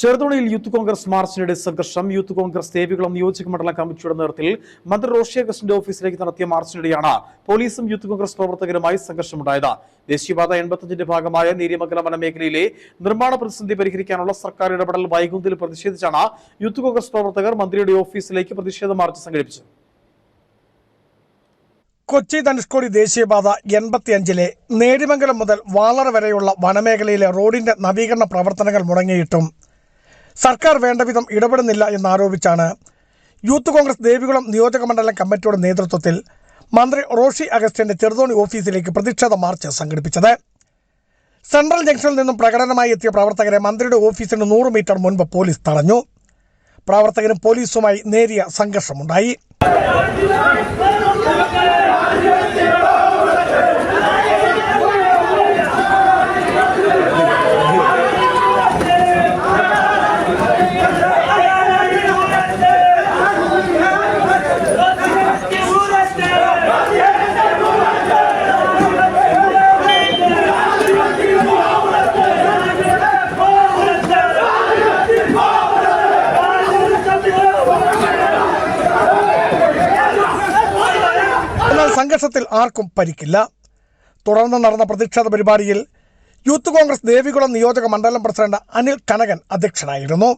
ചെറുതോണിയിൽ youth Congress മാർച്ചിനിടെ സംഘർഷം. Youth Congress Devikulam നിയോജക മണ്ഡലം കമ്മിറ്റിയുടെ നേതൃത്വത്തിൽ മന്ത്രി റോഷി അഗസ്റ്റിന്റെ ഓഫീസിലേക്ക് നടത്തിയ മാർച്ചിനിടെയാണ് പോലീസും യൂത്ത് കോൺഗ്രസ് പ്രവർത്തകരുമായി സംഘർഷമുണ്ടായത്. ദേശീയപാത എൺപത്തഞ്ചിന്റെ ഭാഗമായ നേരിയമംഗല വനമേഖലയിലെ നിർമ്മാണ പ്രതിസന്ധി പരിഹരിക്കാനുള്ള സർക്കാർ ഇടപെടൽ വൈകുന്നതിൽ പ്രതിഷേധിച്ചാണ് യൂത്ത് കോൺഗ്രസ് പ്രവർത്തകർ മന്ത്രിയുടെ ഓഫീസിലേക്ക് പ്രതിഷേധ മാർച്ച് സംഘടിപ്പിച്ചത്. കൊച്ചി ധനുഷ്കോടി ദേശീയപാത എൺപത്തിയഞ്ചിലെ നേരിമംഗലം മുതൽ വാളറ വരെയുള്ള വനമേഖലയിലെ റോഡിന്റെ നവീകരണ പ്രവർത്തനങ്ങൾ മുടങ്ങിയിട്ടും സർക്കാർ വേണ്ട വിധം ഇടപെടുന്നില്ല എന്നാരോപിച്ചാണ് യൂത്ത് കോൺഗ്രസ് ദേവികുളം നിയോജക മണ്ഡലം കമ്മിറ്റിയുടെ നേതൃത്വത്തിൽ മന്ത്രി റോഷി അഗസ്റ്റിന്റെ ചെറുതോണി ഓഫീസിലേക്ക് പ്രതിഷേധ മാർച്ച് സംഘടിപ്പിച്ചത്. സെൻട്രൽ ജംഗ്ഷനിൽ നിന്നും പ്രകടനമായി എത്തിയ പ്രവർത്തകരെ മന്ത്രിയുടെ ഓഫീസിന് നൂറ് മീറ്റർ മുൻപ് പോലീസ് തടഞ്ഞു. പ്രവർത്തകരും പോലീസുമായി നേരിയ സംഘർഷമുണ്ടായി. സംഘർഷത്തിൽ ആർക്കും പരിക്കില്ല. തുടർന്ന് നടന്ന പ്രതിഷേധ പരിപാടിയിൽ യൂത്ത് കോൺഗ്രസ് ദേവികുളം നിയോജക മണ്ഡലം പ്രസിഡന്റ് അനിൽ കനകൻ അധ്യക്ഷനായിരുന്നു.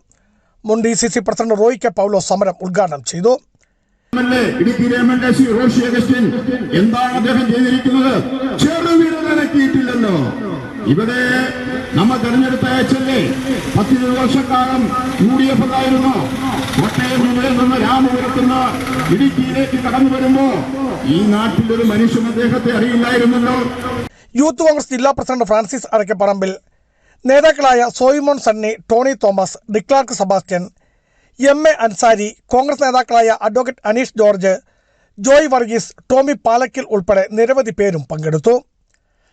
മുൻ D C C president Roy K Paulo സമരം ഉദ്ഘാടനം ചെയ്തു. എന്താണ് അദ്ദേഹം ചെയ്തിരിക്കുന്നത്? ഇവരെ ഇവിടെ നമ്മൾ തെരഞ്ഞെടുത്ത അയച്ചല്ലേ പത്തിരുപത് വർഷക്കാലം യു ഡി എഫ് ഉണ്ടായിരുന്നു കോട്ടയം ജില്ലയിൽ നിന്ന് രാമപുരത്തുനിന്ന് ഇടുക്കിയിലേക്ക് കടന്നു വരുമ്പോ ഈ നാട്ടിലൊരു മനുഷ്യൻ അദ്ദേഹത്തെ അറിയില്ലായിരുന്നല്ലോ. യൂത്ത് കോൺഗ്രസ് ജില്ലാ പ്രസിഡന്റ് ഫ്രാൻസിസ് അരക്കപ്പറമ്പിൽ നേതാക്കളായ സോയിമോൻ സണ്ണി ടോണി തോമസ് ഡിക്ലാർക്ക് സെബാസ്റ്റ്യൻ എം എ അൻസാരി കോൺഗ്രസ് നേതാക്കളായ അഡ്വക്കേറ്റ് അനീഷ് ജോർജ് ജോയ് വർഗീസ് ടോമി പാലക്കിൽ ഉൾപ്പെടെ നിരവധി പേരും പങ്കെടുത്തു.